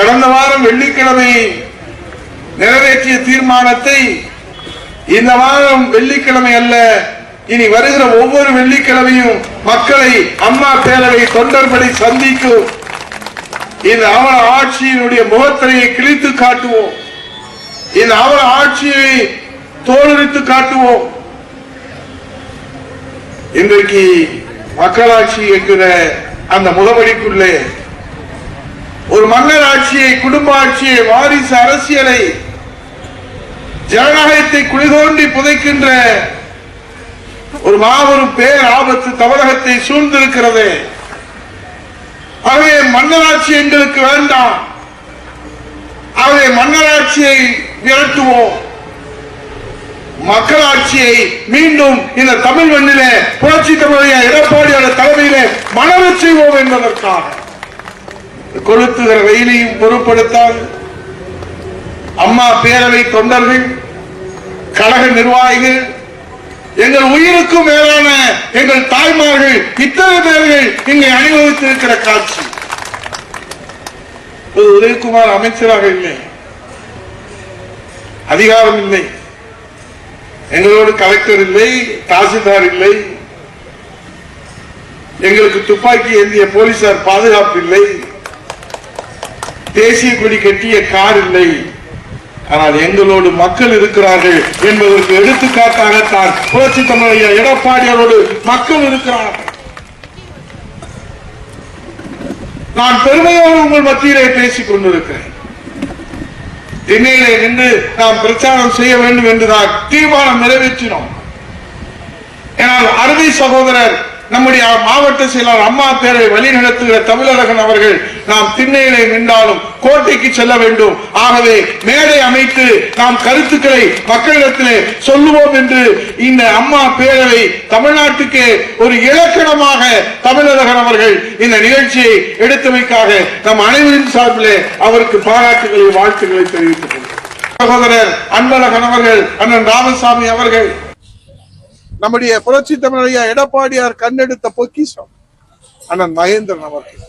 கடந்த வாரம் வெள்ளிக்கிழமை நிறைவேற்றிய தீர்மானத்தை இந்த வாரம் வெள்ளிக்கிழமை அல்ல இனி வருகிற ஒவ்வொரு வெள்ளிக்கிழமையும் மக்களை அம்மா பேரவை தொண்டர்படி சந்திக்கும் இந்த அவல ஆட்சியினுடைய முகத்திரையை கிழித்து காட்டுவோம். இந்த அவல ஆட்சியை தோலுரித்து காட்டுவோம். இன்றைக்கு மக்களாட்சி என்கிற அந்த முகவடிக்குள்ளே ஒரு மன்னர் ஆட்சியை குடும்ப ஆட்சியை வாரிசு அரசியலை ஜனநாயகத்தை குளிதோண்டி புதைக்கின்ற ஒரு மாபெரும் பேர் ஆபத்து தமிழகத்தை சூழ்ந்திருக்கிறது. ஆகவே மன்னராட்சி எங்களுக்கு வேண்டாம். ஆகவே மன்னராட்சியை விரட்டுவோம். மக்களாட்சியை மீண்டும் இந்த தமிழ் மண்ணிலே புரட்சி தமிழைய எடப்பாடியோட தலைமையிலே மலரச் செய்வோம் என்பதற்காக. கொளுத்துகிற வெயிலையும் பொருட்படுத்தாது. அம்மா பேரவை தொண்டர்கள் கழக நிர்வாகிகள் எங்கள் உயிருக்கும் மேலான எங்கள் தாய்மார்கள் இத்தனை பேர்கள் இங்கே அனுபவித்திருக்கிற காட்சி. உதயகுமார் அமைச்சராக இல்லை. அதிகாரம் இல்லை. எங்களோடு கலெக்டர் இல்லை தாசில்தார் இல்லை. எங்களுக்கு துப்பாக்கி ஏந்திய போலீசார் பாதுகாப்பு இல்லை. தேசிய கொடி கட்டிய கார் இல்லை. ஆனால் எங்களோடு மக்கள் இருக்கிறார்கள் என்பதற்கு எடுத்துக்காட்டாகத்தான் புரட்சி தமிழைய எடப்பாடியாரோடு மக்கள் இருக்கிறார்கள். நான் பெருமையோடு உங்கள் மத்தியிலே பேசிக் கொண்டிருக்கிறேன். திண்ணையிலே நின்று நாம் பிரச்சாரம் செய்ய வேண்டும் என்றுதான் தீர்மானம் நிறைவேற்றினோம். ஏனால் அருமை சகோதரர் நம்முடைய மாவட்ட செயலாளர் அம்மா பேரை வழிநடத்துகிற தமிழரகன் அவர்கள் நாம் திண்ணையிலே நின்றாலும் கோட்டைக்கு செல்ல வேண்டும். ஆகவே மேடை அமைத்து நாம் கருத்துக்களை மக்களிடத்திலே சொல்லுவோம் என்று இந்த அம்மா பேரவை தமிழ்நாட்டுக்கு ஒரு இலக்கணமாக தமிழரகன் அவர்கள் இந்த நிகழ்ச்சியை எடுத்தமைக்காக நம் அனைவரின் சார்பிலே அவருக்கு பாராட்டுகளை வாழ்த்துக்களை தெரிவித்துக் கொள்கிறேன் சகோதரர் அன்பழகன் அவர்கள் அண்ணன் ராமசாமி அவர்கள் நம்முடைய புரட்சி தமிழையா எடப்பாடியார் கண்ணெடுத்த பொக்கிஷம் அண்ணன் மகேந்திரன் அவர்கள்.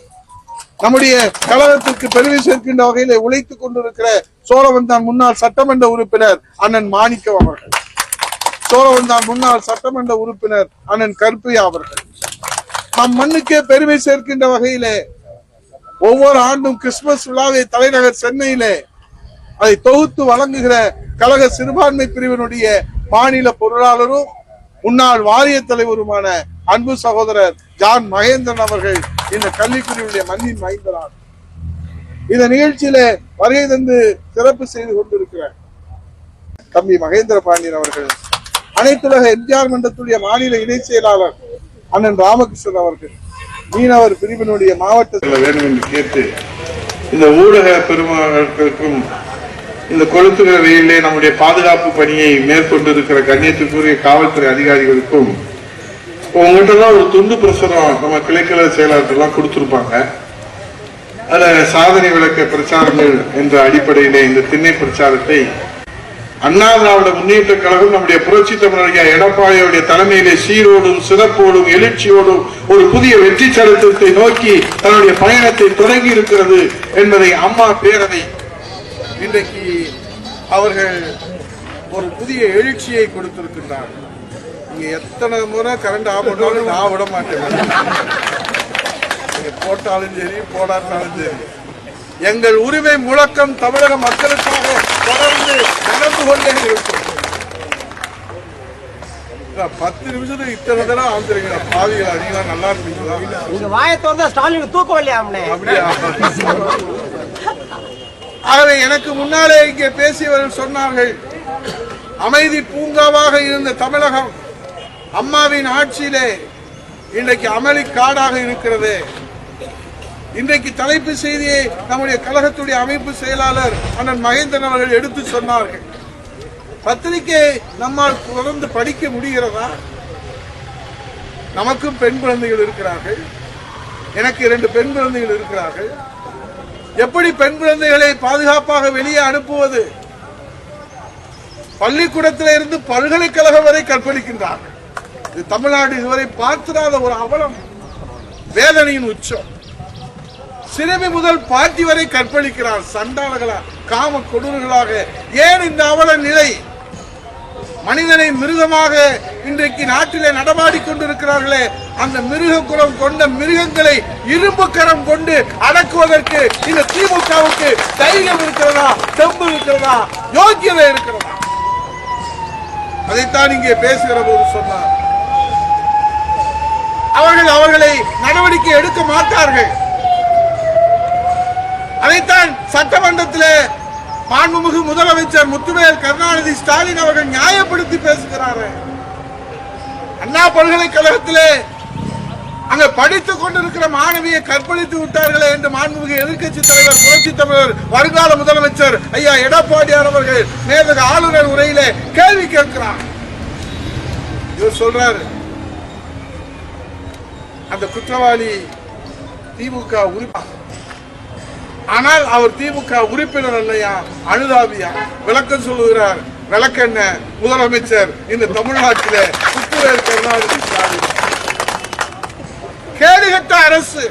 நம்முடைய கழகத்திற்கு பெருமை சேர்க்கின்ற வகையில உழைத்துக் கொண்டிருக்கிற சோழவந்தான் முன்னாள் சட்டமன்ற உறுப்பினர் அண்ணன் மாணிக்கம் அவர்கள். சோழவந்தான் முன்னாள் சட்டமன்ற உறுப்பினர் அண்ணன் கருப்பையா அவர்கள். நம் மண்ணுக்கே பெருமை சேர்க்கின்ற வகையிலே ஒவ்வொரு ஆண்டும் கிறிஸ்துமஸ் விழாவை தலைநகர் சென்னையிலே அதை தொகுத்து வழங்குகிற கழக சிறுபான்மை பிரிவினுடைய மாநில பொருளாளரும் முன்னாள் வாரிய தலைவருமான அன்பு சகோதரர் ஜான் மகேந்திரன் அவர்கள் இந்த கல்விக்குரியுடைய மண்ணின் மைந்தரார் இந்த நிகழ்ச்சியில வருகை தந்து சிறப்பு செய்து கொண்டிருக்கிறார். தம்பி மகேந்திர பாண்டியன் அவர்கள் அனைத்துலக எம்ஜிஆர் மன்றத்துடைய மாநில இணை செயலாளர் அண்ணன் ராமகிருஷ்ணன் அவர்கள் மீனவர் பிரிவினுடைய மாவட்டத்தில் வேண்டும் என்று கேட்டு இந்த ஊடக பெருமக்களுக்கும் இந்த கொளுத்துகிற வெயிலே நம்முடைய பாதுகாப்பு பணியை மேற்கொண்டிருக்கிற கண்ணியத்துக்குரிய காவல்துறை அதிகாரிகளுக்கும் உங்கள்கிட்டதான் ஒரு துண்டு பிரசுரம் நம்ம கிளைக்கல செயலாளர்கள்லாம் கொடுத்துருப்பாங்க. அத சாதனை விளக்க பிரச்சாரங்கள் என்ற அடிப்படையிலே இந்த திண்ணை பிரச்சாரத்தை அண்ணா திராவிட முன்னேற்ற கழகம் நம்முடைய புரட்சி தமிழக எடப்பாடியுடைய தலைமையிலே சீரோடும் சிறப்போடும் எழுச்சியோடும் ஒரு புதிய வெற்றி சரித்திரத்தை நோக்கி தன்னுடைய பயணத்தை தொடங்கி இருக்கிறது என்பதை அம்மா பேரவை இன்றைக்கு அவர்கள் ஒரு புதிய எழுச்சியை கொடுத்திருக்கின்றார்கள். நீங்க எத்தனை முறை கரண்ட் ஆஃப் பண்ணாலும் நான் விட மாட்டேன். நீங்க போட்டாலும் சரி போடாட்டாலும் சரி. எங்கள் உரிமை முழக்கம் தமிழக மக்களுக்காக தொடர்ந்து நடந்து கொண்டே இருக்கும் பத்து நிமிஷத்துக்கு இத்தனை தடவை ஆந்துருங்க பாவிகள் அதிகமா நல்லா இருப்பீங்களா நீங்க வாயை திறந்தா ஸ்டாலின் தூக்கம் இல்லையாம்னே அப்படியா? ஆகவே எனக்கு முன்னாலே இங்கே பேசியவர்கள் சொன்னார்கள் அமைதி பூங்காவாக இருந்த தமிழகம் அம்மாவின் ஆட்சியிலே இன்றைக்கு அமளி காடாக இருக்கிறது. இன்றைக்கு தலைப்பு செய்தியை நம்முடைய கழகத்துடைய அமைப்பு செயலாளர் அண்ணன் மகேந்திரன் அவர்கள் எடுத்து சொன்னார்கள். பத்திரிகை நம்மால் தொடர்ந்து படிக்க முடிகிறதா? நமக்கும் பெண் குழந்தைகள் இருக்கிறார்கள். எனக்கு இரண்டு பெண் குழந்தைகள் இருக்கிறார்கள். எப்படி பெண் குழந்தைகளை பாதுகாப்பாக வெளியே அனுப்புவது? பள்ளிக்கூடத்தில் இருந்து பல்கலைக்கழகம் வரை கற்பழிக்கின்றார்கள். இது தமிழ்நாடு இதுவரை பார்த்திராத ஒரு அவலம் வேதனையின் உச்சம். சிறுமி முதல் பாட்டி வரை கற்பழிக்கிறார் சண்டாளர்களா காம கொடூர்களாக ஏன் இந்த அவல நிலை? மனிதனை மிருகமாக இன்றைக்கு நாட்டிலே நடமாடிக் கொண்டிருக்கிறார்களே அந்த மிருக குலம் கொண்ட மிருகங்களை இரும்பு கரம் கொண்டு அடக்குவதற்கு இந்த திமுகவுக்கு தைரியம் இருக்கிறதா? தெம்பு இருக்கிறதா? யோக்கியதை இருக்கிறதா? அதைத்தான் இங்கே பேசுகிற போது சொன்னார். அவர்கள் அவர்களை நடவடிக்கை எடுக்க மாட்டார்கள். அதைத்தான் சட்டமன்றத்தில் மாண்புமிகு முதலமைச்சர் முத்துவேல் கருணாநிதி ஸ்டாலின் அவர்கள் நியாயப்படுத்தி பேசுகிறாரு. அண்ணா பல்கலைக்கழகத்திலே அங்க படித்துக் கொண்டிருக்கிற மாணவியை கற்பழித்து விட்டார்களே என்று மாண்புமிகு எதிர்க்கட்சி தலைவர் புரட்சி தமிழர் வருங்கால முதலமைச்சர் ஐயா எடப்பாடியார் அவர்கள் மேலக ஆளுநர் உரையிலே கேள்வி கேட்கிறார். இவர் சொல்றாரு அந்த குற்றவாளி திமுக உரிமை ஆனால் அவர் திமுக உறுப்பினர் அல்லையா? அனுதாபியா விளக்கம் சொல்லுகிறார். விளக்கென்ன முதலமைச்சர் இந்த தமிழ்நாட்டிலே முத்துவேல் கருணாநிதி ஸ்டாலின் கேடுகட்ட அரசு.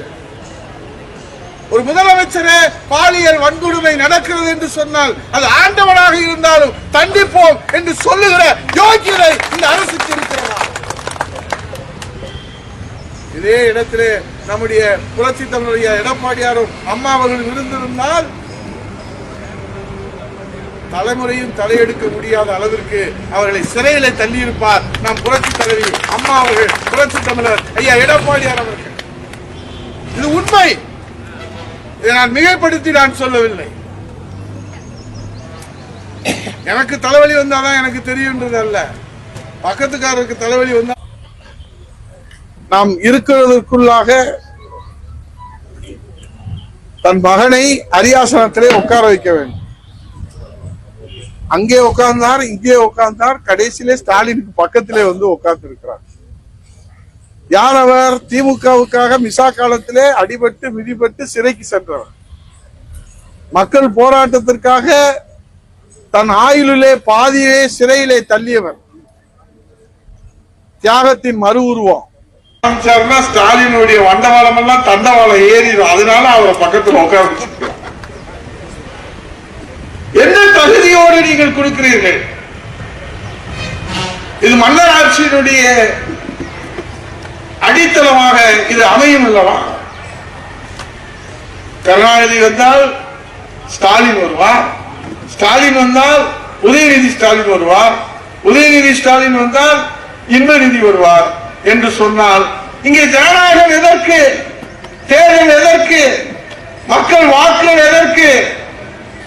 ஒரு முதலமைச்சரே பாலியல் வன்கொடுமை நடக்கிறது என்று சொன்னால் அது ஆண்டவனாக இருந்தாலும் தண்டிப்போம் என்று சொல்லுகிற யோக்கியதை இந்த அரசுக்கு இருக்கிறதா? இதே இடத்திலே நம்முடைய புரட்சி தமிழுடைய எடப்பாடியாரும் அம்மா அவர்கள் இருந்திருந்தால் தலைமுறையும் தலையெடுக்க முடியாத அளவிற்கு அவர்களை சிறையில தள்ளியிருப்பார் நம் புரட்சி தலைவி அம்மா அவர்கள் புரட்சி தமிழர் ஐயா எடப்பாடியார் அவர்கள். இது உண்மை. இதை நான் மிகைப்படுத்தி நான் சொல்லவில்லை. எனக்கு தலைவலி வந்தாதான் எனக்கு தெரியுன்றது அல்ல. பக்கத்துக்காரருக்கு தலைவலி வந்தா நாம் இருக்கிறதற்குள்ளாக தன் மகனை அரியாசனத்திலே உட்கார வைக்க வேண்டும். அங்கே உட்கார்ந்தார் இங்கே உட்கார்ந்தார் கடைசியிலே ஸ்டாலினுக்கு பக்கத்திலே வந்து உட்கார்ந்து இருக்கிறார் யார் அவர்? திமுகவுக்காக மிசா காலத்திலே அடிபட்டு மிதிபட்டு சிறைக்கு சென்றவர். மக்கள் போராட்டத்திற்காக தன் ஆயுளிலே பாதியிலே சிறையிலே தள்ளியவர். தியாகத்தின் மறு உருவம். ஆரம்பிச்சாருன்னா ஸ்டாலினுடைய வண்டவாளம் எல்லாம் தண்டவாளம் ஏறிடும். அதனால அவரை பக்கத்துல உட்கார வச்சிருக்கிறோம். என்ன தகுதியோடு நீங்கள் கொடுக்கிறீர்கள்? இது மன்னர் ஆட்சியினுடைய அடித்தளமாக இது அமையும் அல்லவா? கருணாநிதி வந்தால் ஸ்டாலின் வருவார். ஸ்டாலின் வந்தால் உதயநிதி ஸ்டாலின் வருவார். உதயநிதி ஸ்டாலின் வந்தால் இன்பநிதி வருவார். என்று சொன்னால் இங்கே ஜனநாயகம் எதற்கு? தேர்தல் எதற்கு? மக்கள் வாக்குகள் எதற்கு?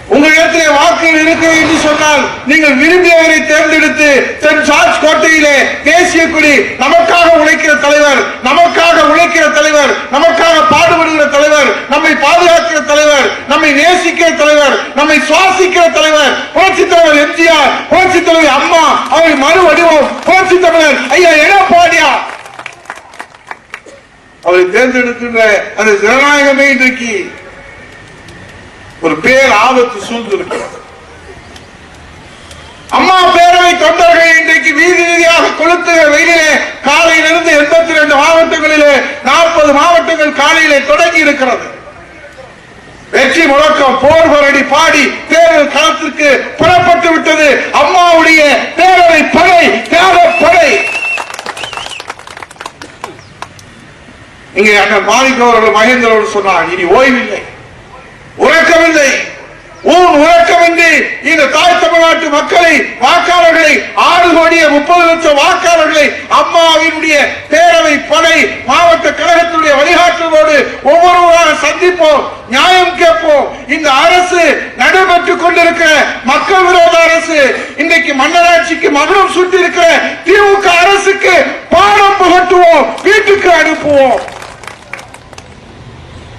உங்களிடத்திலே வாக்குகள் இருக்கிறது என்று சொன்னால் நீங்கள் விரும்பியவரை தேர்ந்தெடுத்து சென்ட் ஜார்ஜ் கோட்டையிலே தேசிய கொடி நமக்காக உழைக்கிற தலைவர் நமக்காக உழைக்கிற தலைவர் நமக்காக பாடுபடுகிற தலைவர் நம்மை பாதுகாக்கிற தலைவர் நம்மை நேசிக்கிற தலைவர் நம்மை சுவாசிக்கிற தலைவர் புரட்சி தலைவர் எம்ஜிஆர் புரட்சி தலைவர் அம்மா அவரை மறு வடிவம் புரட்சி தலைவர் ஐயா அவரை தேர்ந்தெடுக்கின்ற அந்த ஜனநாயகமே இன்றைக்கு ஒரு பேர் ஆபத்து சூழ்ந்திருக்கிறது. அம்மா பேரவை தொண்டர்கள் இன்றைக்கு வீதி வீதியாக கொளுத்துகிற வெயிலே காலையிலிருந்து எண்பத்தி ரெண்டு மாவட்டங்களிலே நாற்பது மாவட்டங்கள் காலையிலே தொடங்கி இருக்கிறது. வெற்றி முழக்கம் போர் பரடி பாடி தேர்தல் களத்திற்கு புறப்பட்டு விட்டது. அம்மாவுடைய பேரவை படை தேர்தல் படை. இங்கே அண்ணன் மாணிக்க அவர்கள் மகேந்திரோடு சொன்னார் இனி ஓய்வில்லை. உறக்கமில்லை. ஊன் உறக்கமின்றி இந்த தாய் தமிழ்நாட்டு மக்களை வாக்காளர்களை ஆறு கோடியே முப்பது லட்சம் வாக்காளர்களை அம்மாவினுடைய பேரவை படை மாவட்ட கழகத்தினுடைய வழிகாட்டுதலோடு ஒவ்வொருவராக சந்திப்போம் நியாயம் கேட்போம். இந்த அரசு நடைபெற்றுக் கொண்டிருக்கிற மக்கள் விரோத அரசு இன்றைக்கு மன்னராட்சிக்கு மகளும் சுட்டி இருக்கிற திமுக அரசுக்கு பாடம் புகட்டுவோம் வீட்டுக்கு அனுப்புவோம்.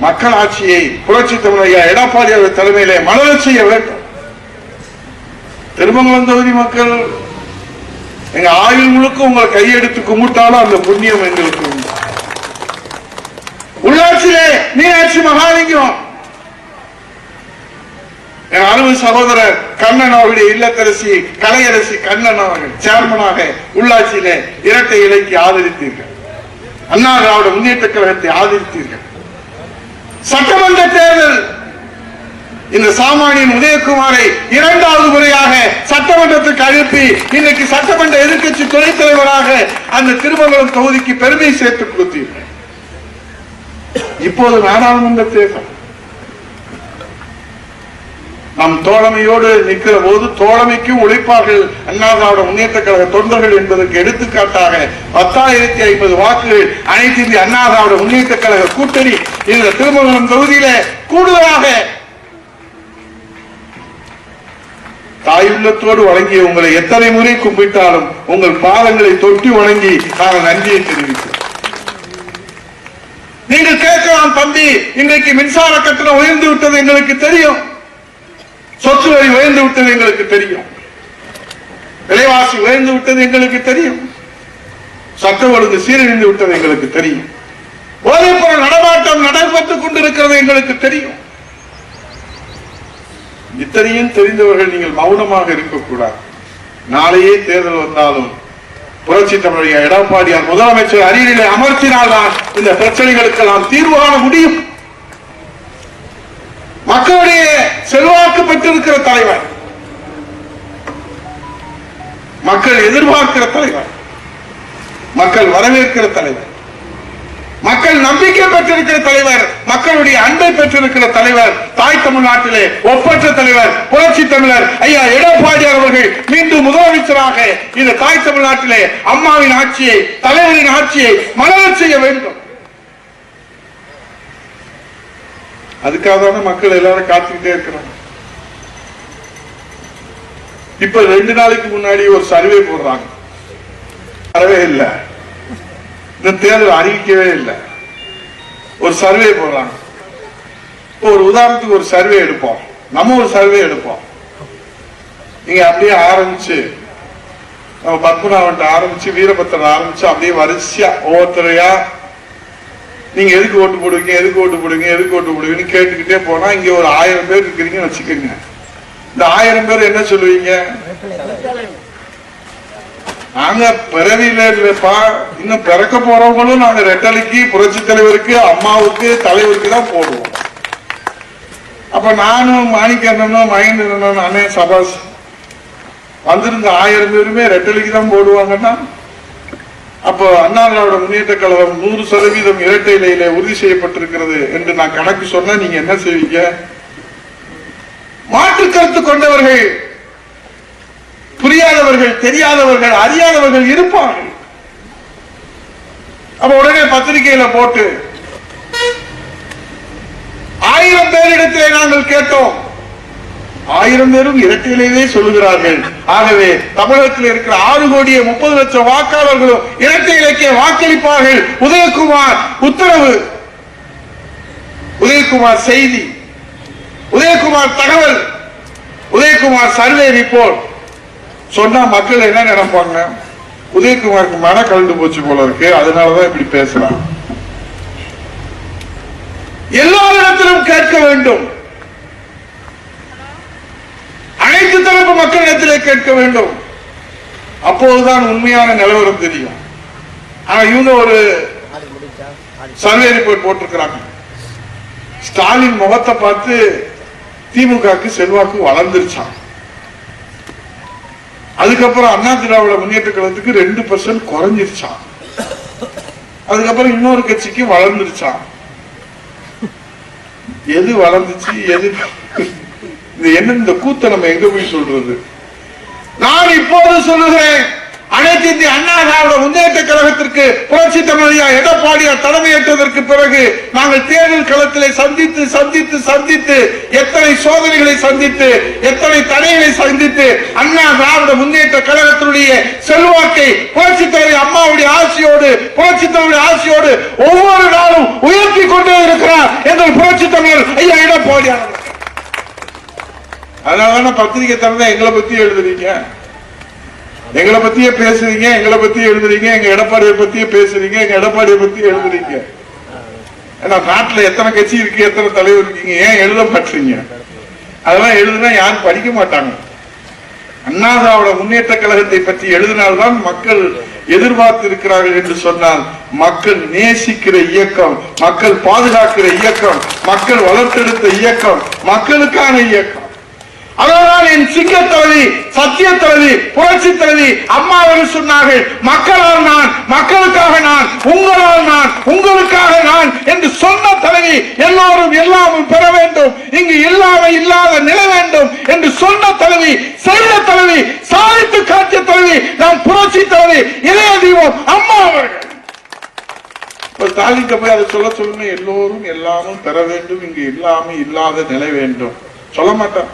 மக்கள் ஆட்சியை புரட்சி தமிழக எடப்பாடி அவர்கள் தலைமையிலே மலரச் செய்ய வேண்டும் திருமங்கலம் தொகுதி மக்கள் எங்க ஆயுள் முழுக்க உங்களை கையெடுத்து கும்பிட்டாலும் அந்த புண்ணியம் எங்களுக்கு உண்டு. உள்ளாட்சியிலே மீனாட்சி மகாலிங்கம். என் அருமை சகோதரர் கண்ணன் அவருடைய இல்லத்தரசி கலையரசி கண்ணன் அவர்கள் சேர்மனாக உள்ளாட்சியிலே இரட்டை இலைக்கு ஆதரித்தீர்கள். அண்ணா திராவிட முன்னேற்ற கழகத்தை ஆதரித்தீர்கள். சட்டமன்ற தேர்தல் இந்த சாமானியன் உதயகுமாரை இரண்டாவது முறையாக சட்டமன்றத்துக்கு அழுப்பி இன்னைக்கு சட்டமன்ற எதிர்க்கட்சி துணைத் தலைவராக அந்த திருமங்கலம் தொகுதிக்கு பெருமை சேர்த்து கொடுத்தீர்கள். இப்போது நாடாளுமன்ற தேர்தல். நம் தோழமையோடு நிற்கிற போது தோழமைக்கும் உழைப்பார்கள் அண்ணா திராவிட முன்னேற்ற கழக தொண்டர்கள் என்பதற்கு எடுத்துக்காட்டாக பத்தாயிரத்தி ஐம்பது வாக்குகள் அனைத்து இந்திய அண்ணா திராவிட முன்னேற்ற கழக கூட்டணி இந்த திருமங்கலம் தொகுதியில கூடுதலாக தாயுள்ளத்தோடு வழங்கிய உங்களை எத்தனை முறை கும்பிட்டாலும் உங்கள் பாதங்களை தொட்டி வணங்கி நாங்கள் நன்றியை தெரிவித்தோம் நீங்கள் கேட்கலாம் தம்பி இன்றைக்கு மின்சார கட்டணம் உயர்ந்து விட்டது எங்களுக்கு தெரியும். சொத்து வரி உயர்ந்து விட்டது எங்களுக்கு தெரியும். விலைவாசி உயர்ந்து விட்டது எங்களுக்கு தெரியும். சட்டம் ஒழுங்கு சீரழிந்து விட்டது எங்களுக்கு தெரியும். போதைப்பொருள் நடமாட்டம் நடைபெற்றுக் கொண்டிருக்கிறது எங்களுக்கு தெரியும். இத்தனையும் தெரிந்தவர்கள் நீங்கள் மௌனமாக இருக்கக்கூடாது. நாளையே தேர்தல் வந்தாலும் புரட்சி தமிழக எடப்பாடியார் முதலமைச்சர் அரியணையை அமர்த்தினால்தான் இந்த பிரச்சனைகளுக்கெல்லாம் தீர்வு காண முடியும். மக்களுடைய செல்வாக்கு பெற்றிருக்கிற தலைவர். மக்கள் எதிர்பார்க்கிற தலைவர். மக்கள் வரவேற்கிற தலைவர். மக்கள் நம்பிக்கை பெற்றிருக்கிற தலைவர் மக்களுடைய அன்பை பெற்றிருக்கிற தலைவர் தாய் தமிழ்நாட்டிலே ஒப்பற்ற தலைவர் புரட்சி தமிழர் ஐயா எடப்பாடியார் அவர்கள் மீண்டும் முதலமைச்சராக இந்த தாய் தமிழ்நாட்டிலே அம்மாவின் ஆட்சியை தலைவரின் ஆட்சியை மலரச் செய்ய வேண்டும். அதுக்காக தானே மக்கள் எல்லாரும் காத்துக்கிட்டே இருக்கிறாங்க. இப்ப ரெண்டு நாளைக்கு முன்னாடி ஒரு சர்வே போடுறாங்க. வரவே இல்லை. இந்த தேர்தல் அறிவிக்கவே இல்லை. ஒரு சர்வே போடுறாங்க. ஒரு உதாரணத்துக்கு ஒரு சர்வே எடுப்போம். நம்ம ஒரு சர்வே எடுப்போம். நீங்க அப்படியே ஆரம்பிச்சு நம்ம பத்மநாபன் ஆரம்பிச்சு வீரபத்திரன் ஆரம்பிச்சு அப்படியே வரிசையா ஒவ்வொருத்தரையா நீங்க எதுக்கு ஓட்டு போடுவீங்க எதுக்கு ஓட்டு போடுவீங்க எதுக்கு ஓட்டு போடுவீங்கன்னு கேட்டுக்கிட்டே போனா இங்க ஒரு ஆயிரம் பேர் இருக்கிறீங்கன்னு வச்சுக்கோங்க. இந்த ஆயிரம் பேர் என்ன சொல்லுவீங்க? நாங்க பிறவியில இல்லப்பா. இன்னும் பிறக்க போறவங்களும் நாங்க ரெட்டலைக்கு புரட்சி தலைவருக்கு அம்மாவுக்கு தலைவருக்கு தான் போடுவோம். அப்ப நானும் மாணிக்கண்ணனும் மகேந்திரனும் அண்ணன் சபாஷ் வந்திருந்த ஆயிரம் பேருமே ரெட்டலைக்கு தான் போடுவாங்கன்னா அப்போ அண்ணா முன்னேற்ற கழகம் நூறு சதவீதம் இரட்டை இலையில உறுதி செய்யப்பட்டிருக்கிறது என்று நான் கணக்கு சொன்னா நீங்க என்ன செய்வீங்க? மாற்று கருத்து கொண்டவர்கள் புரியாதவர்கள் தெரியாதவர்கள் அறியாதவர்கள் இருப்பார்கள். அப்ப உடனே பத்திரிகையில போட்டு ஆயிரம் பேரிடத்திலே நாங்கள் கேட்டோம். ஆயிரம் பேரும் இரட்டையிலேயே சொல்லுகிறார்கள். ஆகவே தமிழகத்தில் இருக்கிற ஆறு கோடியே முப்பது லட்சம் வாக்காளர்களும் இரட்டை இலக்கிய வாக்களிப்பார்கள். உதயகுமார் உத்தரவு. உதயகுமார் செய்தி. உதயகுமார் தகவல். உதயகுமார் சர்வே ரிப்போர்ட் சொன்னா மக்கள் என்ன நினைப்பாங்க? உதயகுமாருக்கு மன கலந்து போச்சு போல இருக்கு. அதனாலதான் இப்படி பேசுறான் எல்லாரிடத்திலும் கேட்க வேண்டும் அனைத்து தரப்பு மக்களிடத்திலே கேட்க வேண்டும். அப்போதுதான் உண்மையான நிலவரம் தெரியும். ஆனா இவங்க ஒரு சர்வே ரிப்போர்ட் போட்டிருக்கிறாங்க. ஸ்டாலின் முகத்தை பார்த்து திமுகக்கு செல்வாக்கு வளர்ந்துருச்சான் அதுக்கப்புறம் அண்ணா திராவிட முன்னேற்ற கழகத்துக்கு ரெண்டு பர்சன்ட் குறைஞ்சிருச்சான் அதுக்கப்புறம் இன்னொரு கட்சிக்கு வளர்ந்துருச்சான் எது வளர்ந்துச்சு எது என்ன இந்த கூத்த நம்ம எங்க போய் சொல்றது? நான் இப்போது சொல்லுகிறேன் அனைத்து இந்திய அண்ணா திராவிட முன்னேற்ற கழகத்திற்கு புரட்சி தமிழையா எடப்பாடியார் தலைமையேற்றதற்கு பிறகு நாங்கள் தேர்தல் களத்திலே சந்தித்து சந்தித்து சந்தித்து எத்தனை சோதனைகளை சந்தித்து எத்தனை தடைகளை சந்தித்து அண்ணா திராவிட முன்னேற்ற கழகத்தினுடைய செல்வாக்கை புரட்சி தலைவர் அம்மாவுடைய ஆசியோடு புரட்சி தலைவருடைய ஆட்சியோடு ஒவ்வொரு நாளும் உயர்த்தி கொண்டே இருக்கிறார் எங்கள் புரட்சி தமிழர் ஐயா எடப்பாடியார் அதனாலதானே பத்திரிகை தரதான் எங்களை பத்தி எழுதுறீங்க? எங்களை பத்தியே பேசுறீங்க எங்களை பத்தி எழுதுறீங்க எங்க எடப்பாடியை பத்தியே பேசுறீங்க எங்க எடப்பாடியை பத்தி எழுதுறீங்க. ஏன்னா நாட்டுல எத்தனை கட்சி இருக்கு எத்தனை தலைவர் இருக்கீங்க ஏன் எழுத மாட்டீங்க? அதெல்லாம் எழுதுனா யாரும் படிக்க மாட்டாங்க. அண்ணாதாவோட முன்னேற்ற கழகத்தை பற்றி எழுதினால்தான் மக்கள் எதிர்பார்த்து இருக்கிறார்கள் என்று சொன்னால் மக்கள் நேசிக்கிற இயக்கம் மக்கள் பாதுகாக்கிற இயக்கம் மக்கள் வளர்த்தெடுத்த இயக்கம் மக்களுக்கான இயக்கம். அதனால் என் சிங்க தலைவி சத்திய தலைவி புரட்சி தலைவி அம்மா அவர்கள் சொன்னார்கள் மக்களால் நான் மக்களுக்காக நான் உங்களால் நான் உங்களுக்காக நான் என்று சொன்ன தலைவி எல்லோரும் எல்லாமும் பெற வேண்டும். இங்கு இல்லாம இல்லாத நிலை வேண்டும் என்று சொன்ன தலைவி செய்த தலைவி சாதித்து காட்டிய தலைவி நாம் புரட்சி தலைவி இதய தீபம் அம்மா அவர்கள். இப்ப போய் அதை சொல்ல சொல்லுங்க. எல்லோரும் எல்லாமும் பெற வேண்டும். இங்கு இல்லாம இல்லாத நிலை வேண்டும். சொல்ல மாட்டான்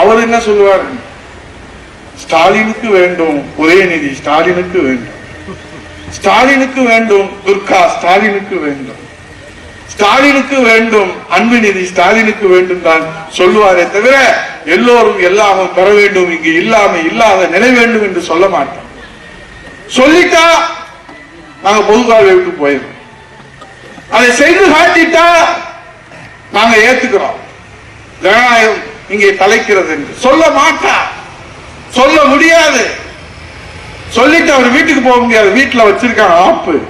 அவர் என்ன சொல்லுவார்? ஸ்டாலினுக்கு வேண்டும் உதயநிதி ஸ்டாலினுக்கு வேண்டும். ஸ்டாலினுக்கு வேண்டும் துர்கா ஸ்டாலினுக்கு வேண்டும். ஸ்டாலினுக்கு வேண்டும் அன்பு நிதி ஸ்டாலினுக்கு வேண்டும் தான் சொல்லுவாரே தவிர எல்லோரும் எல்லாமும் பெற வேண்டும் இங்கு இல்லாம இல்லாத நிலை வேண்டும் என்று சொல்ல மாட்டோம். சொல்லிட்டா நாங்க பொதுக்காவை விட்டு போயிடும் அதை செய்து காட்டிட்டா நாங்க ஏத்துக்கிறோம். ஜனநாயகம் இங்கே தலைக்கிறது என்று. சொல்ல மாட்டா. சொல்ல முடியாது. சொல்லிட்டு அவர் வீட்டுக்கு போக முடியாது. வீட்டில் வச்சிருக்காங்க ஆப்பு.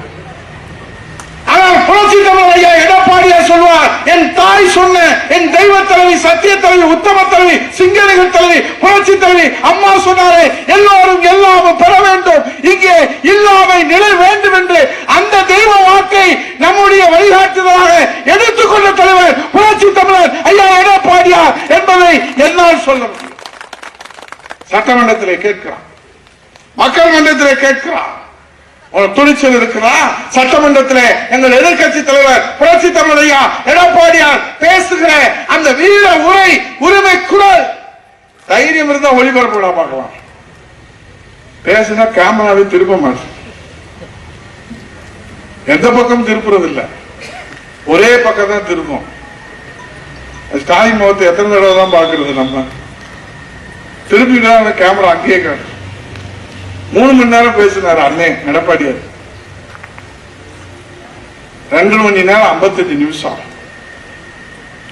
ஆனால் ஐயா எடப்பாடியார் சொல்வார் என் தாய் சொன்ன என் தெய்வ தலைவி சத்திய தலைவி உத்தம தலைவி சிங்கரிகள் தலைவி புரட்சி தலைவி அம்மா சொன்னாரே எல்லோரும் எல்லாமும் பெற வேண்டும். இங்கே இல்லாமை நிலை வேண்டும் என்று அந்த தெய்வ வாக்கை நம்முடைய வழிகாட்டுதலாக எடுத்துக்கொண்ட தலைவர் புரட்சி தமிழர் ஐயா எடப்பாடியார் என்பதை என்னால் சொல்ல முடியும். சட்டமன்றத்திலே கேட்கிறான் மக்கள் மன்றத்திலே கேட்கிறான் துணிச்சல் இருக்குதா சட்டமன்றத்தில் எங்கள் எதிர்க்கட்சி தலைவர் புரட்சி தமிழையா எடப்பாடியார் பேசுகிற அந்த வீர உரை உரிமை குரல். தைரியம் இருந்தா ஒளிபரப்பு பார்க்கலாம். பேசுனா கேமராவை திருப்ப மாட்டேன். எந்த பக்கம் திருப்புறது இல்ல ஒரே பக்கம் தான் திரும்பும். ஸ்டாலின் முகத்தை எத்தனை தடவை தான் பாக்குறது நம்ம? திருப்பினா அந்த கேமரா அங்கேயே காட்டு மூணு மணி நேரம் பேசினார் அண்ணே எடப்பாடியார். ரெண்டு மணி நேரம் 55 நிமிஷம்.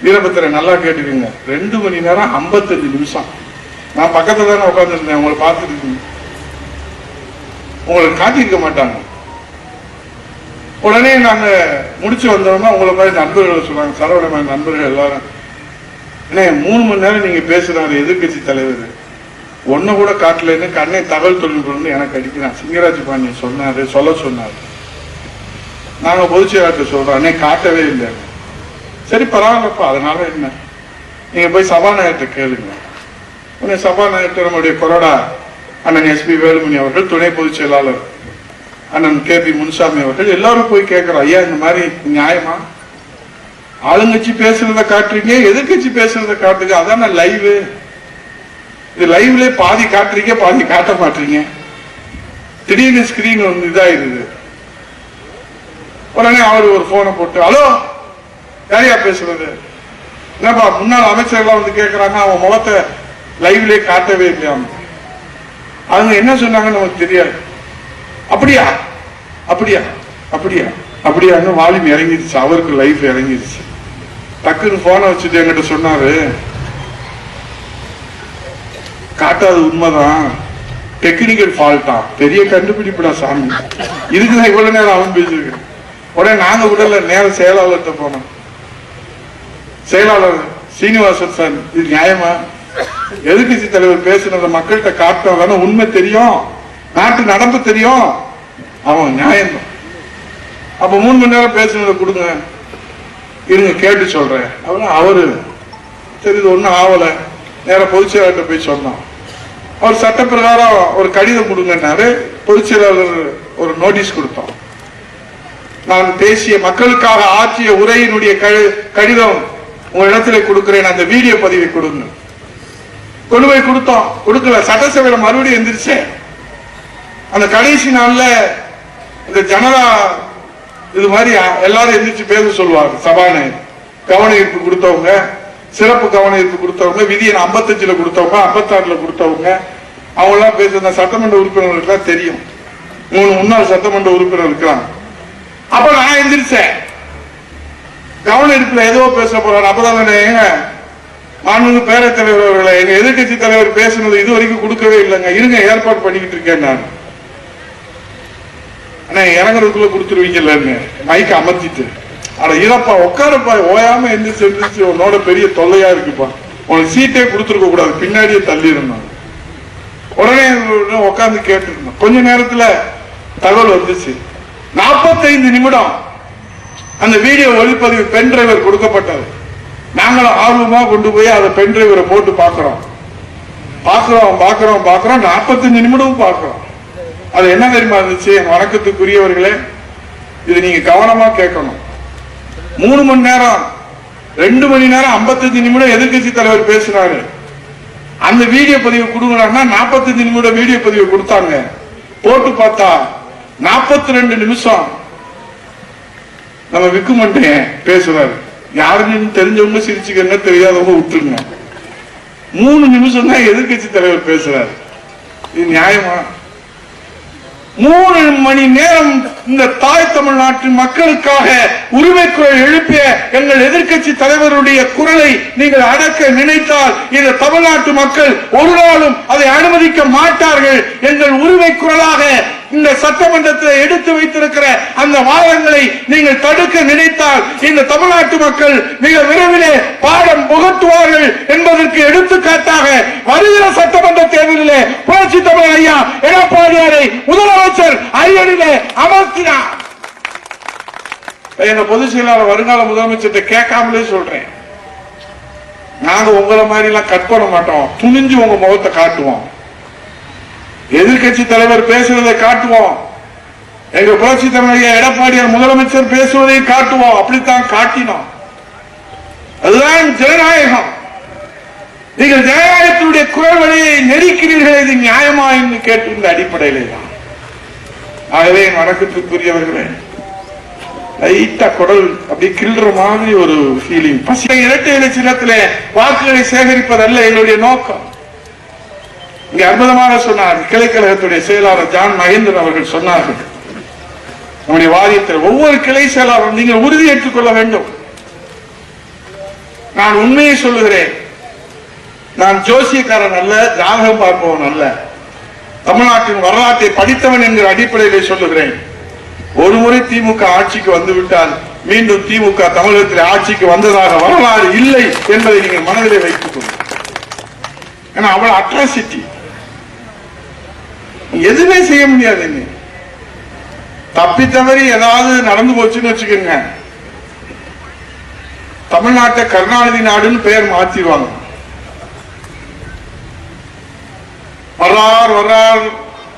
வீரபத்திர நல்லா கேட்டுக்கோங்க. ரெண்டு மணி நேரம் 55 நிமிஷம். நான் பக்கத்துல தானே உட்காந்துருந்தேன் உங்களை பார்த்துட்டு உங்களை உங்களுக்கு காட்டியிருக்க மாட்டாங்க. உடனே நாங்க முடிச்சு வந்தோம்னா உங்களை மாதிரி நண்பர்கள் சொன்னாங்க. சரவண மாதிரி நண்பர்கள் எல்லாரும். அண்ணே மூணு மணி நேரம் நீங்க பேசுறாரு எதிர்க்கட்சி தலைவர். ஒன்ன கூட காட்டலன்னு கண்ணை தகவல் தொழில்நுட்பம் எனக்கு அடிக்கிறான் சிங்கராஜ் பாண்டியன் சொன்னாரு சொல்ல சொன்னாரு. நாங்க பொதுச்செயலாளர்கிட்ட சொல்கிறோம் அண்ணே காட்டவே இல்லை. சரி பரவாயில்லப்பா அதனால என்ன? நீங்க போய் சபாநாயகர்கிட்ட கேளுங்க. உடனே சபாநாயகர் நம்முடைய கொரோடா அண்ணன் எஸ்பி வேலுமணி அவர்கள் துணை பொதுச் செயலாளர் அண்ணன் கே பி முனுசாமி அவர்கள் எல்லாரும் போய் கேட்கிறோம் ஐயா இந்த மாதிரி நியாயமா? ஆளுங்கட்சி பேசுறத காட்டுறீங்க எதிர்கட்சி பேசுறத காட்டுங்க அதான லைவ் இது லைவ்ல பாதி காட்டுறீங்க பாதி காட்ட மாட்டீங்க. திடீர்னு ஸ்கிரீன் வந்து இதாயிருது உடனே அவர் ஒரு போனை போட்டு ஹலோ யாரையா பேசுறது? என்னப்பா முன்னாள் அமைச்சர்லாம் வந்து கேட்கறாங்க அவன் முகத்தை லைவ்லயே காட்டவே இல்லையாம். அவங்க என்ன சொன்னாங்கன்னு நமக்கு தெரியாது. அப்படியா? அப்படியா? அப்படியா? அப்படியான்னு வால்யூம் இறங்கிருச்சு அவருக்கு லைஃப் இறங்கிருச்சு. டக்குன்னு போனை வச்சுட்டு என்கிட்ட சொன்னாரு காட்டாது உண்மைதான். டெக்னிக்கல் ஃபால்ட்டா பெரிய கண்டுபிடிப்புடா சாமி. இதுக்கு தான் இவ்வளவு நேரம் அவன் பேசியிருக்கேன். உடனே நாங்க விடல நேரம் செயலாளர்கிட்ட போனோம். செயலாளர் சீனிவாசன் சார் இது நியாயமா? எதிர்கட்சி தலைவர் பேசுனத மக்கள்கிட்ட காட்டினா தானே உண்மை தெரியும்? நாட்டு நடப்பு தெரியும்? அவன் நியாயம் அப்ப மூணு மணி நேரம் பேசுனதை கொடுங்க. இருங்க கேட்டு சொல்றேன். அப்புறம் அவரு சரி இது ஒன்றும் ஆவல. நேர பொதுச்செயலாளர்கிட்ட போய் சொன்னோம் அவர் சட்ட பிரகாரம் ஒரு கடிதம் கொடுங்கன்னாரு. பொதுச்செயலாளர் ஒரு நோட்டீஸ் கொடுத்தோம் நான் பேசிய மக்களுக்காக ஆற்றிய உரையினுடைய கடிதம் உங்க இடத்துல கொடுக்கிறேன். அந்த வீடியோ பதிவை கொடுங்க. கொண்டு போய் கொடுத்தோம் கொடுக்கல. சட்டசபையில மறுபடியும் எந்திரிச்சேன். அந்த கடைசி நாள்ல இந்த ஜனதா இது மாதிரி எல்லாரும் எந்திரிச்சு பேச சொல்லுவாங்க. சபாநாயகர். கவன ஈர்ப்பு கொடுத்தவங்க. சிறப்பு கவன கொடுத்தவங்க விதியை ஐம்பத்தஞ்சுல கொடுத்தவங்க ஐம்பத்தாறுல கொடுத்தவங்க அவங்களாம் பேசுற சட்டமன்ற உறுப்பினர்களுக்கெல்லாம் தெரியும். மூணு முன்னாள் சட்டமன்ற உறுப்பினர் இருக்கிறாங்க அப்ப நான் எந்திரிச்சேன். கவன ஈர்ப்புல ஏதோ பேச போறாரு. அப்பதான் ஏங்க மாண்புமிகு தலைவர் அவர்களை எங்க எதிர்கட்சி தலைவர் பேசுனது இது வரைக்கும் கொடுக்கவே இல்லைங்க. இருங்க ஏற்பாடு பண்ணிக்கிட்டு இருக்கேன் நான். ஆனா இறங்குறதுக்குள்ள கொடுத்துருவீங்கல்ல மைக்க அமர்த்திட்டு. அட இதப்பா உட்காரப்பா. ஓயாம எந்திரிச்சு எந்திரிச்சு உன்னோட பெரிய தொல்லையா இருக்குப்பா. உனக்கு சீட்டே கொடுத்துருக்க கூடாது. பின்னாடியே தள்ளிடணும். உடனே உட்கார்ந்து கேட்டுருந்தோம் கொஞ்ச நேரத்துல தகவல் வந்துச்சு. நாற்பத்தைந்து நிமிடம் அந்த வீடியோ ஒளிப்பதிவு பென் டிரைவர் கொடுக்கப்பட்டது. நாங்களும் ஆர்வமா கொண்டு போய் அதை பென் டிரைவரை போட்டு பார்க்கிறோம். பார்க்கிறோம் பார்க்கிறோம் பார்க்கிறோம். நாற்பத்தஞ்சு நிமிடமும் பார்க்கிறோம். அது என்ன தெரியுமா இருந்துச்சு? என் வணக்கத்துக்குரியவர்களே இது நீங்க கவனமா கேட்கணும். மூணு மணி நேரம் ரெண்டு மணி நேரம் 55 நிமிடம் எதிர்கட்சி தலைவர் பேசினாரு. அந்த வீடியோ பதிவு கொடுங்களான்னா 45 நிமிடம் வீடியோ பதிவு கொடுத்தாங்க. போட்டு பார்த்தா 42 ரெண்டு நிமிஷம் நம்ம விக்குமண்டேன் பேசுறாரு. யாருன்னு தெரிஞ்சவங்க சிரிச்சுக்கங்க தெரியாதவங்க விட்டுருங்க. மூணு நிமிஷம் தான் எதிர்க்கட்சி தலைவர் பேசுறாரு. இது நியாயமா? மூணு மணி நேரம் இந்த தாய் தமிழ்நாட்டின் மக்களுக்காக உரிமை குரல் எழுப்பிய எங்கள் எதிர்க்கட்சி தலைவருடைய குரலை நீங்கள் அடக்க நினைத்தால் இந்த தமிழ்நாட்டு மக்கள் ஒரு நாளும் அதை அனுமதிக்க மாட்டார்கள். எங்கள் உரிமை குரலாக இந்த சட்டமன்றத்தில் எடுத்து வைத்திருக்கிற அந்த வாதங்களை நீங்கள் தடுக்க நினைத்தால் இந்த தமிழ்நாட்டு மக்கள் மிக விரைவிலே பாடம் புகட்டுவார்கள் என்பதற்கு எடுத்துக்காட்டாக வருகிற சட்டமன்ற தேர்தலிலே புரட்சி தமிழர் ஐயா எடப்பாடியாரை முதலமைச்சர் அரியணிலே அமர்த்தினார். எங்க பொதுச் செயலாளர் வருங்கால முதலமைச்சர் கேட்காமலே சொல்றேன். நாங்க உங்களை மாதிரி எல்லாம் கட் பண்ண மாட்டோம். துணிஞ்சு உங்க முகத்தை காட்டுவோம். எதிர்க்கட்சி தலைவர் பேசுவதை காட்டுவோம். எங்க புரட்சி தலைவர் எடப்பாடியார் முதலமைச்சர் பேசுவதை காட்டுவோம். அப்படித்தான் காட்டினோம். அதுதான் ஜனநாயகம். நீங்கள் ஜனநாயகத்தினுடைய குரல் வழியை நெருக்கிறீர்கள் இது நியாயமா என்று கேட்டிருந்த அடிப்படையிலே தான். ஆகவே என் வணக்கத்துக்குரியவர்களே லைட்டா குடல் அப்படி கிள்ற மாதிரி ஒரு ஃபீலிங் பசி இரட்டை இலை சின்னத்திலே வாக்குகளை சேகரிப்பதல்ல எங்களுடைய நோக்கம். இங்க அற்புதமாக சொன்னார் கிளைக்கழகத்துடைய செயலாளர் ஜான் மகேந்திரன் அவர்கள் சொன்னார்கள். நம்முடைய வாரியத்தில் ஒவ்வொரு கிளை செயலாளரும் நீங்கள் உறுதி ஏற்றுக்கொள்ள வேண்டும். நான் உண்மையை சொல்லுகிறேன். நான் ஜோசியக்காரன் அல்ல ஜாதகம் பார்ப்பவன் அல்ல. தமிழ்நாட்டின் வரலாற்றை படித்தவன் என்கிற அடிப்படையிலே சொல்லுகிறேன். ஒருமுறை திமுக ஆட்சிக்கு வந்துவிட்டால் மீண்டும் திமுக தமிழகத்தில் ஆட்சிக்கு வந்ததாக வரலாறு இல்லை என்பதை நீங்கள் மனதிலே வைத்துக் கொள்ளுங்கள். ஏன்னா அவ்வளவு அட்ராசிட்டி எதுவுமே செய்ய முடியாது நீ தப்பி தவறி ஏதாவது நடந்து போச்சுன்னு வச்சுக்கோங்க. தமிழ்நாட்டை கருணாநிதி நாடுன்னு பெயர் மாத்திடுவாங்க. வர்றார் வர்றார்.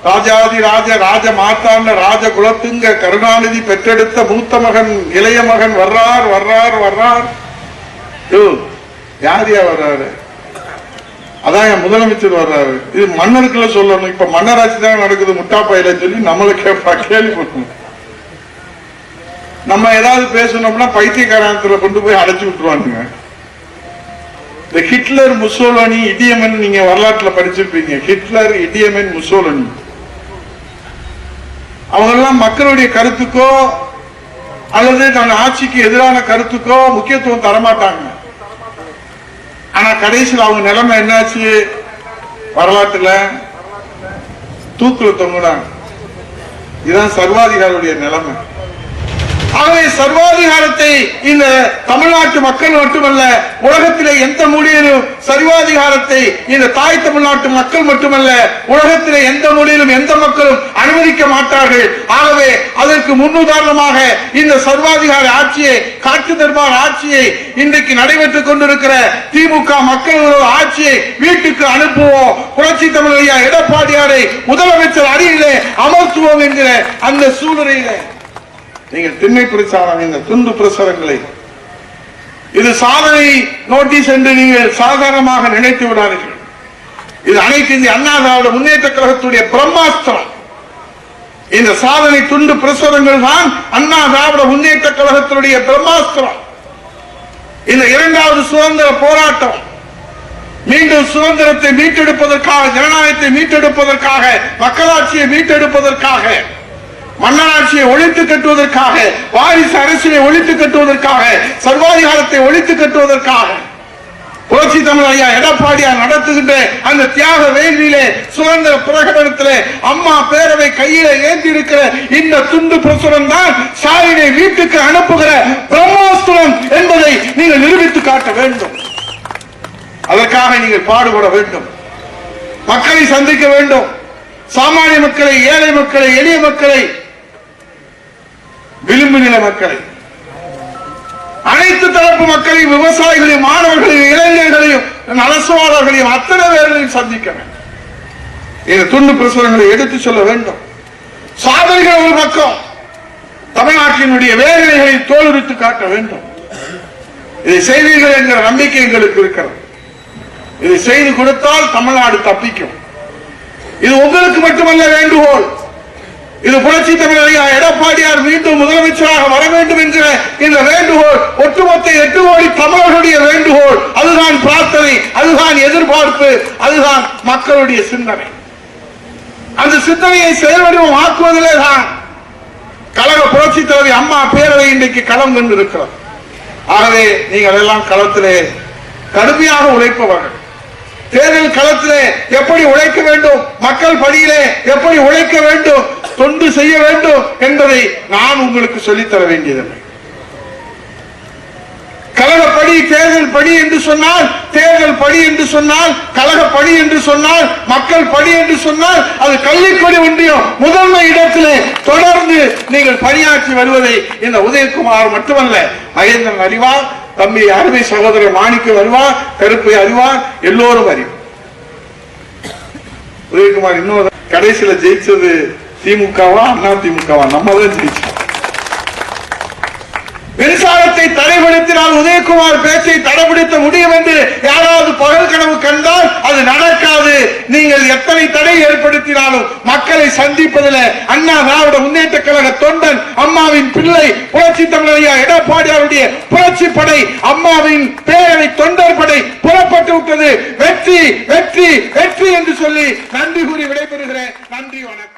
ராஜாதி ராஜ ராஜ மாத்தாண்ட ராஜ குலத்துங்க கருணாநிதி பெற்றெடுத்த மூத்த மகன் இளைய மகன் வர்றார் வர்றார் வர்றார். யார் யாரியா வர்றாரு? அதான் என் முதலமைச்சர் வர்றாரு. இது மன்னருக்குள்ள சொல்லணும். இப்ப மன்னராட்சி தான் நடக்குது முட்டாப்பையில சொல்லி நம்மளை கேட்பா கேள்வி பண்ணணும் நம்ம ஏதாவது பேசணும்னா பைத்தியக்காரத்துல கொண்டு போய் அடைச்சு விட்டுருவானுங்க. இந்த ஹிட்லர் முசோலனி இடியமன் நீங்க வரலாற்றுல படிச்சிருப்பீங்க. Hitler Idi Amin Mussolini. அவங்கெல்லாம் மக்களுடைய கருத்துக்கோ அல்லது தன் ஆட்சிக்கு எதிரான கருத்துக்கோ முக்கியத்துவம் தரமாட்டாங்க. ஆனா கடைசியில் அவங்க நிலைமை என்னாச்சு? வரலாற்றுல தூக்குல தொங்குனாங்க. இதுதான் சர்வாதிகாரியுடைய நிலைமை. ஆகவே சர்வாதிகாரத்தை இந்த தமிழ்நாட்டு மக்கள் மட்டுமல்ல உலகத்திலே எந்த மொழியிலும் சர்வாதிகாரத்தை இந்த தாய் தமிழ்நாட்டு மக்கள் மட்டுமல்ல உலகத்திலே எந்த மொழியிலும் எந்த மக்களும் அனுமதிக்க மாட்டார்கள். ஆகவே அதற்கு முன்னுதாரணமாக இந்த சர்வாதிகார ஆட்சியை காட்டு தர்பார் ஆட்சியை இன்றைக்கு நடைபெற்றுக் கொண்டிருக்கிற திமுக மக்கள் ஆட்சியை வீட்டுக்கு அனுப்புவோம். புரட்சி தமிழையா எடப்பாடியாரை முதலமைச்சர் அருகிலே அமர்த்துவோம் என்கிற அந்த சூழ்நிலையிலே. நீங்கள் திண்ணை பிரச்சாரம் இந்த துண்டு பிரசுரங்களை இது சாதனை நோட்டீஸ் என்று நீங்கள் சாதாரணமாக நினைத்து விடாதீர்கள். இது அனைத்து இந்திய அண்ணா திராவிட முன்னேற்ற கழகத்துடைய பிரம்மாஸ்திரம். இந்த சாதனை துண்டு பிரசுரங்கள் தான் அண்ணா திராவிட முன்னேற்ற கழகத்தினுடைய பிரம்மாஸ்திரம். இந்த இரண்டாவது சுதந்திர போராட்டம் மீண்டும் சுதந்திரத்தை மீட்டெடுப்பதற்காக ஜனநாயகத்தை மீட்டெடுப்பதற்காக மக்களாட்சியை மீட்டெடுப்பதற்காக மன்னராட்சியை ஒழித்து கட்டுவதற்காக வாரிசு அரசியலை ஒழித்து கட்டுவதற்காக சர்வாதிகாரத்தை ஒழித்து கட்டுவதற்காக புரட்சி தமிழ் ஐயா எடப்பாடியார் நடத்துகின்ற அந்த தியாக வேள்வியிலே சுதந்திர பிரகடனத்திலே அம்மா பேரவை கையில ஏந்தி இருக்கிற இந்த துண்டு பிரசுரம் தான் ஸ்டாலினை வீட்டுக்கு அனுப்புகிற பிரம்மாஸ்திரம் என்பதை நீங்கள் நிரூபித்து காட்ட வேண்டும். அதற்காக நீங்கள் பாடுபட வேண்டும். மக்களை சந்திக்க வேண்டும். சாமானிய மக்களை ஏழை மக்களை எளிய மக்களை விளிம்பு நில மக்களை. அனைத்து தரப்பு மக்களையும் விவசாயிகளையும் மாணவர்களையும் இளைஞர்களையும் நலசுவாளர்களையும் அத்தனை பேர்களையும் சந்திக்க வேண்டும். துண்டு பிரசுரங்களை எடுத்து சொல்ல வேண்டும். சாதனைகள் ஒரு பக்கம். தமிழ்நாட்டினுடைய வேதனைகளை தோலுரித்து காட்ட வேண்டும். இதை செய்வீர்கள் என்கிற நம்பிக்கை எங்களுக்கு இருக்கிறது. இதை செய்து கொடுத்தால் தமிழ்நாடு தப்பிக்கும். இது உங்களுக்கு மட்டுமல்ல வேண்டுகோள். இது புரட்சி தமிழக எடப்பாடியார் மீண்டும் முதலமைச்சராக வர வேண்டும் என்கிற இந்த வேண்டுகோள் ஒட்டுமொத்த எட்டு கோடி தமிழர்களுடைய வேண்டுகோள். அதுதான் பிரார்த்தனை அதுதான் எதிர்பார்ப்பு அதுதான் மக்களுடைய சிந்தனை. அந்த சிந்தனையை செயல்வடிவம் ஆக்குவதிலே தான் கழக புரட்சி தலைவி அம்மா பேரவை இன்றைக்கு களம் கொண்டிருக்கிறது ஆகவே நீங்கள் எல்லாம் களத்திலே கடுமையாக உழைப்பவர்கள். தேர்தல் களத்திலே எப்படி உழைக்க வேண்டும்? மக்கள் பணியிலே எப்படி உழைக்க வேண்டும்? தொண்டு செய்ய வேண்டும் என்பதை நான் உங்களுக்கு சொல்லித்தர வேண்டியதில்லை. கழகப்படி தேர்தல் பணி என்று சொன்னால் தேர்தல் பணி என்று சொன்னால் கழக பணி என்று சொன்னால் மக்கள் பணி என்று சொன்னால் அது கள்ளிக்கொடி ஒன்றியம் முதன்மை இடத்திலே தொடர்ந்து நீங்கள் பணியாற்றி வருவதை இந்த உதயகுமார் மட்டுமல்ல மகேந்திரன் அறிவார் தம்பி அருமை சகோதரர் மாணிக்கம் அறிவார் கருப்பை அறிவான் எல்லோரும் அறிவு உதயகுமார் இன்னொரு கடைசியில ஜெயிச்சது திமுகவா அண்ணா திமுகவா? நம்ம தான் ஜெயிச்சோம். மின்சாரத்தை தடைபடுத்தினால் உதயகுமார் பேச்சை தடைப்படுத்த முடியும் என்று யாராவது பகல் கனவு கண்டால் அது நடக்காது. நீங்கள் எத்தனை தடை ஏற்படுத்தினாலும் மக்களை சந்திப்பதில் அண்ணா திராவிட முன்னேற்ற கழக தொண்டன் அம்மாவின் பிள்ளை புரட்சி தமிழையா எடப்பாடியாருடைய புரட்சி படை அம்மாவின் பேரவை தொண்டர் படை புறப்பட்டு விட்டது. வெற்றி வெற்றி வெற்றி என்று சொல்லி நன்றி கூறி விடைபெறுகிறேன். நன்றி வணக்கம்.